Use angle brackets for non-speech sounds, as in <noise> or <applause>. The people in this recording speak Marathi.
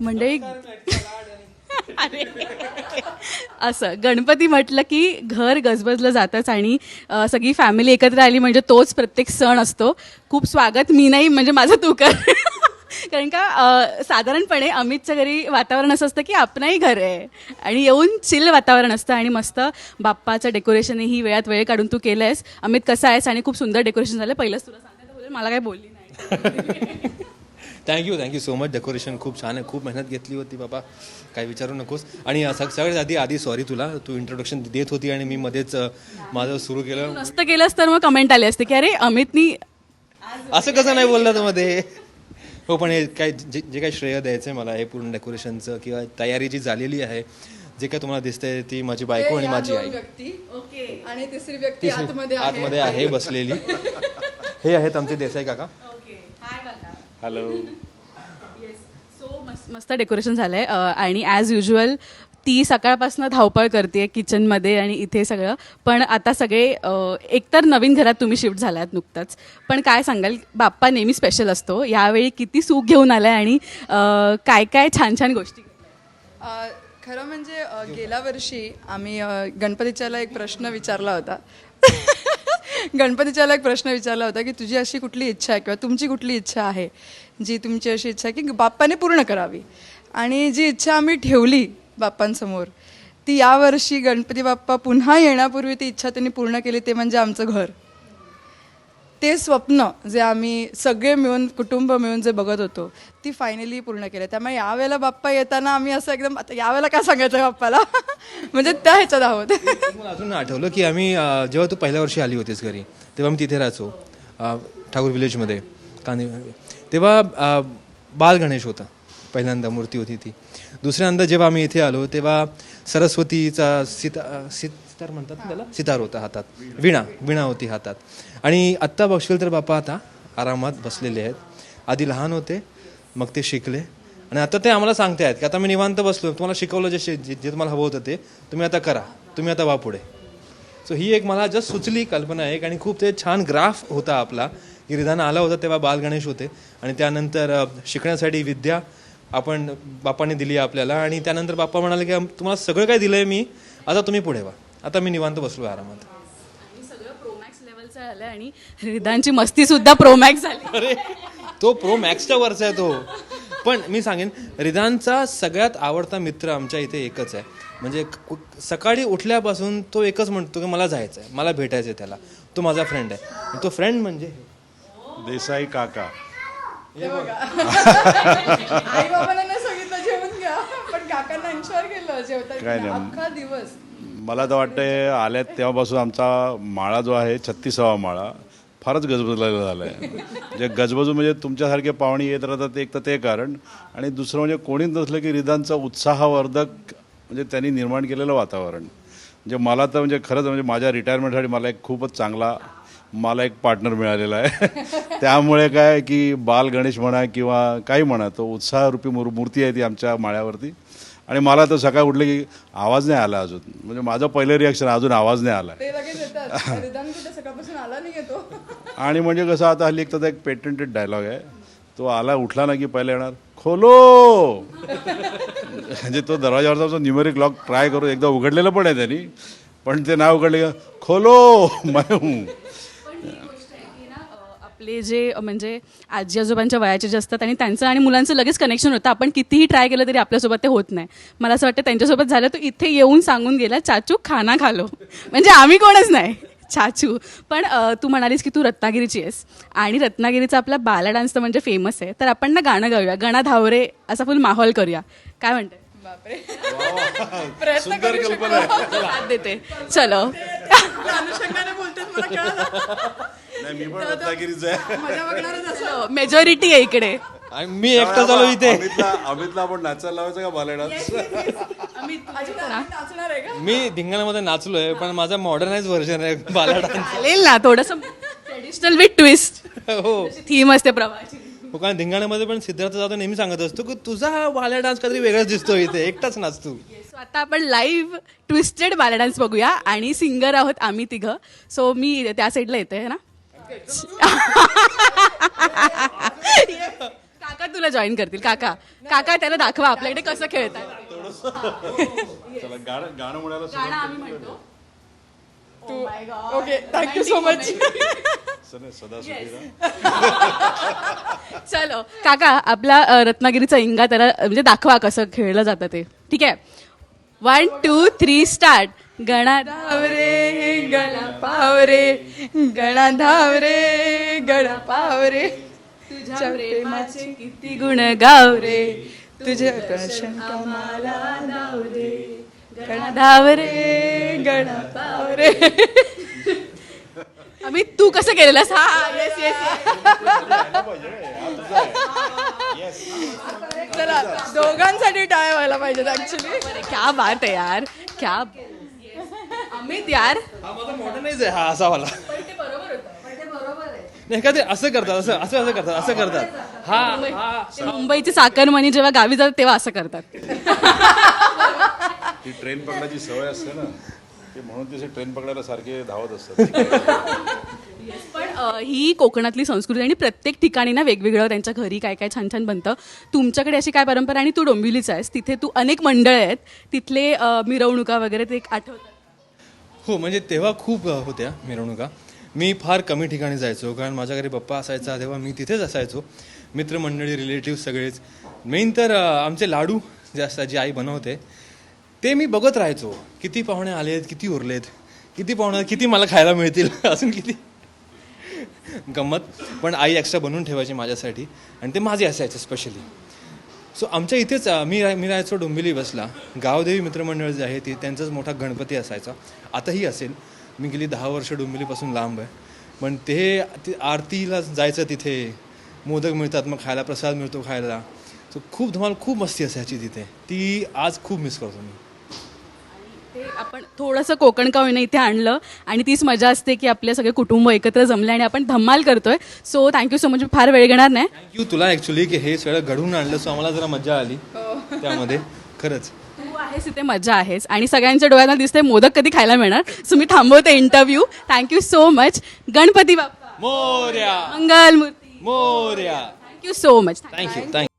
मंडळी अरे. असं गणपती म्हटलं की घर गजबजलं जातंच आणि सगळी फॅमिली एकत्र आली म्हणजे तोच प्रत्येक सण असतो. खूप स्वागत मी नाही म्हणजे माझं तू कर. कारण का साधारणपणे अमितच्या घरी वातावरण असं असतं की आपणही घर आहे. आणि येऊन चिल वातावरण असतं आणि मस्त बाप्पाचं डेकोरेशन ही वेळात वेळ काढून तू केलं आहेस अमित कसं आहेस आणि खूप सुंदर डेकोरेशन झालं. पहिलंच तुला बोलेल मला काय बोलली नाही. <laughs> Thank you thank you so much decoration खूप छान आहे. खूप मेहनत घेतली होती बाबा. काही विचारू नकोस. आणि सग- सगळ्यात आधी आधी सॉरी तुला. तू इंट्रोडक्शन देत होती आणि मी मध्येच माझं सुरू केलं. नसतं केलंस तर मग कमेंट आली असते की अरे अमितनी असं कसं नाही बोललं मध्ये? हो पण हे काय जे जे काही श्रेय द्यायचं आहे मला हे पूर्ण डेकोरेशनचं किंवा तयारी जी झालेली आहे जे काय तुम्हाला दिसतंय ती माझी बायको आणि माझी आई. व्यक्ती. ओके. आणि तिसरी व्यक्ती आतमध्ये आहे. आतमध्ये आहे बसलेली. <laughs> हे आहेत आमचे देसाई काका. हॅलो सो मस्त मस्त डेकोरेशन झालंय. आणि ॲज युजल ती सकाळपासून धावपळ करते किचनमध्ये आणि इथे सगळं. पण आता सगळे एकतर नवीन घरात तुम्ही शिफ्ट झालात नुकताच. पण काय सांगाल बाप्पा नेहमी स्पेशल असतो. यावेळी किती सुख घेऊन आलाय आणि काय काय छान छान गोष्टी. अ, खरं म्हणजे गेल्या वर्षी आम्ही गणपतीच्याला एक प्रश्न विचारला होता. गणपतीच्याला एक प्रश्न विचारला होता की तुझी अशी कुठली इच्छा आहे किंवा तुमची कुठली इच्छा आहे जी तुमची अशी इच्छा आहे की बाप्पाने पूर्ण करावी. आणि जी इच्छा आम्ही ठेवली बाप्पांसमोर ती यावर्षी गणपती बाप्पा पुन्हा येण्यापूर्वी ती इच्छा त्यांनी पूर्ण केली ते म्हणजे आमचं घर. ते स्वप्न जे आम्ही सगळे मिळून कुटुंब मिळून जे बघत होतो ती फायनली पूर्ण केली. त्यामुळे यावेळेला बाप्पा येताना आम्ही असं एकदम आता यावेळेला काय सांगायचं बाप्पाला? <laughs> म्हणजे त्या ह्याच्यात आहोत. <laughs> अजून आठवलं की आम्ही जेव्हा तू पहिल्या वर्षी आली होतीस घरी तेव्हा मी तिथे राहायचो ठाकूर विलेजमध्ये कांदे तेव्हा बाल गणेश होता. पहिल्यांदा मूर्ती होती ती. दुसऱ्यांदा जेव्हा आम्ही इथे आलो तेव्हा सरस्वतीचा सिता सीत सितार म्हणतात त्याला? सितार होता हातात. विणा विणा होती हातात. आणि आत्ता बघशील तर बापा आता आरामात बसलेले आहेत. आधी लहान होते मग ते शिकले. आणि आता ते आम्हाला सांगते आहेत की आता मी निवांत बसलो. तुम्हाला शिकवलं जे शे- जे जे तुम्हाला हवं होतं ते तुम्ही आता करा. तुम्ही आता वा पुढे. सो ही एक मला जस्ट सुचली कल्पना एक आणि खूप ते छान ग्राफ होता आपला. की रिधान आला होता तेव्हा बाल गणेश होते. आणि त्यानंतर शिकण्यासाठी विद्या आपण बापाने दिली आपल्याला. आणि त्यानंतर बाप्पा म्हणाले की तुम्हाला सगळं काय दिलं आहे मी? आता तुम्ही पुढे व्हा आता मी निवांत बसलो आरामात. आणि सगळं प्रोमॅक्स लेवलचं झालं आणि हृदांची मस्ती सुद्धा प्रोमॅक्स झाली. अरे तो प्रो मॅक्सच्या वरचा आहे तो. पण मी सांगेन रिदानचा सगळ्यात आवडता मित्र आमच्या इथे एकच आहे. म्हणजे कु- सकाळी उठल्यापासून तो एकच म्हणतो की मला जायचं आहे मला भेटायचं आहे त्याला. तो माझा फ्रेंड आहे. आणि तो फ्रेंड म्हणजे देसाई काका. आई बाबांना नाही सांगितलं जेवून घ्या. पण काकांना इन्शुअर केलं जेवता काय नाही. अख्खा दिवस. मला तर वाटतंय आल्यात तेव्हापासून आमचा माळा जो आहे छत्तीसावा माळा फारच गजबजलेला झाला आहे म्हणजे गजबजू म्हणजे तुमच्यासारखे पाहुणे येत राहतात एक तर ते कारण. आणि दुसरं म्हणजे कोणीच नसलं की रिदांचा उत्साहवर्धक म्हणजे त्यांनी निर्माण केलेलं वातावरण. म्हणजे मला तर म्हणजे खरंच म्हणजे माझ्या रिटायरमेंटसाठी मला एक खूपच चांगला मला एक पार्टनर मिळालेला आहे. <laughs> त्यामुळे काय की बाल गणेश म्हणा किंवा काही म्हणा तो उत्साहरूपी मूर मूर्ती आहे ती आमच्या माळ्यावरती. आणि मला तर सकाळी उठले की आवाज नाही आला अजून. म्हणजे माझं पहिलं रिॲक्शन अजून आवाज नाही आला. आणि म्हणजे कसं आता हल्ली एक त्याचा एक पेटंटेड डायलॉग आहे. तो आला उठला ना की पहिला येणार खोलो! म्हणजे तो दरवाजावरचा जो न्यूमेरिक लॉक ट्राय करू एकदा उघडलेलं पण आहे त्यांनी. पण ते नाव उघडले खोलो मैं की ना, अ, आपले जे म्हणजे आजी आजोबांच्या वयाचे जे असतात आणि त्यांचं आणि मुलांचं लगेच कनेक्शन होतं. आपण कितीही ट्राय केलं तरी आपल्यासोबत ते होत नाही. मला असं वाटतं त्यांच्यासोबत झालं तो इथे येऊन सांगून गेला चाचू खाना खालो. <laughs> म्हणजे आम्ही कोणच नाही. <laughs> चाचू. पण तू म्हणालीस की तू रत्नागिरीची आहेस. आणि रत्नागिरीचा आपला बाला डान्स तर म्हणजे फेमस आहे. तर आपण ना गाणं गाऊया. गणा धावरे असा फुल माहोल करूया. काय म्हणते बापरे. <laughs> प्रयत्न सुंदर कल्पना आहे. साथ देते. चलो. अनुषंगाने बोलतात मला कळलं. नाही मी पण रत्नागिरीचा आहे. मेजॉरिटी आहे इकडे. आणि मी एकटा झालो इथे. अमितला अमितला आपण नाचायला लावायचं का बाला डान्स अजित आम्ही नाचणार आहे का? मी धिंगाणामध्ये नाचलोय पण माझा मॉडर्नाइज व्हर्जन आहे बालाडा चालेल ना थोडंसं ट्रेडिशनल विथ ट्विस्ट हो. थीम असते प्रवाहाची हो कारण धिंगाण्यामध्ये पण सिद्धार्थ जाधव नेहमी सांगत असतो की तुझा हा बाला डान्स काहीतरी वेगळाच दिसतो इथे एकटाच नाचतो सो आता आपण लाईव्ह ट्विस्टेड बाला डान्स बघूया आणि सिंगर आहोत आम्ही तिघं. सो मी त्या साईडला येते है ना? काका तुला जॉईन करतील. काका. काका त्याला दाखवा. आपल्याकडे कसं खेळतात चला गाणं गाणं म्हणायला सुरुवात गाणं आम्ही म्हणतो. तू okay thank you so much सदा सदा सुखी चलो. काका आपला अ, रत्नागिरीचा इंगा त्याला अ, म्हणजे दाखवा कसं खेळलं जातं ते. ठीक आहे? वन टू थ्री स्टार्ट गणा धावरे गणा पावरे गणा धावरे गणा पावरे तुझ्या प्रेमाचे किती गुण गावरे. तुझ्या प्रशन कमाला धावरे गणा धावरे गणा पावरे आम्ही तू कसं केलेलास? हा येस येस चला दोघांसाठी टाळ्या व्हायला पाहिजेत ऍक्च्युली क्या बात आहे यार. क्या अमित यार हा माझा मॉडर्नाइज आहे हा असा वाला. नाही का ते असं करतात असं असं असं करतात असं करतात. हा हा. ते मुंबईची चाकरमानी जेव्हा गावी जातात तेव्हा असं करतात. <laughs> ती ट्रेन पकडायची सवय असते ना. ते म्हणून तसे ट्रेन पकडायला सारखे धावत असतात. पण अ, ही कोकणातली संस्कृती आणि प्रत्येक ठिकाणी ना वेगवेगळं त्यांच्या घरी काय काय छान छान बनतं. तुमच्याकडे अशी काय परंपरा आणि तू डोंबिवलीच आहेस. तिथे तू अनेक मंडळ आहेत. तिथले अ, मिरवणुका वगैरे ते एक आठवतात. हो म्हणजे तेव्हा खूप होत्या मिरवणुका. मी फार कमी ठिकाणी जायचो कारण माझ्या घरी पप्पा असायचा तेव्हा मी तिथेच असायचो. मित्रमंडळी रिलेटिव्ह सगळेच. मेन तर आमचे लाडू जे असतात जी आई बनवते ते मी बघत राहायचो. किती पाहुणे आलेत किती उरलेत किती पाहुणे किती मला खायला मिळतील <laughs> अजून किती? गंमत. पण आई एक्स्ट्रा बनवून ठेवायची माझ्यासाठी आणि ते माझे असायचे स्पेशली सो आमच्या इथेच मी राय मी राहायचो डोंबिवली बसला. गावदेवी मित्रमंडळ जे आहे ते त्यांचाच मोठा गणपती असायचा. आताही असेल. मी गेली दहा वर्ष डोंबिवलीपासून लांब आहे. पण ते आरतीला जायचं तिथे. मोदक मिळतात मग खायला प्रसाद मिळतो खायला. सो खूप धमाल खूप मस्ती असायची तिथे. ती आज खूप मिस करतो मी. ते आपण थोडंसं कोकण का होईना इथे आणलं आणि तीच मजा असते की आपले सगळे कुटुंब एकत्र जमले आणि आपण धम्माल करतोय. सो थँक्यू सो मच फार वेळ घेणार नाही. थँक्यू तुला ॲक्च्युली की हे सगळं घडवून आणलं सो आम्हाला जरा मजा आली त्यामध्ये. खरंच. तू आहेस इथे मजा आहेस. आणि सगळ्यांच्या डोळ्यांना दिसते मोदक कधी खायला मिळणार. सो मी थांबवते interview thank you so much Ganpati Bappa. Morya. Mangal Murti Morya thank you so much thank you thank you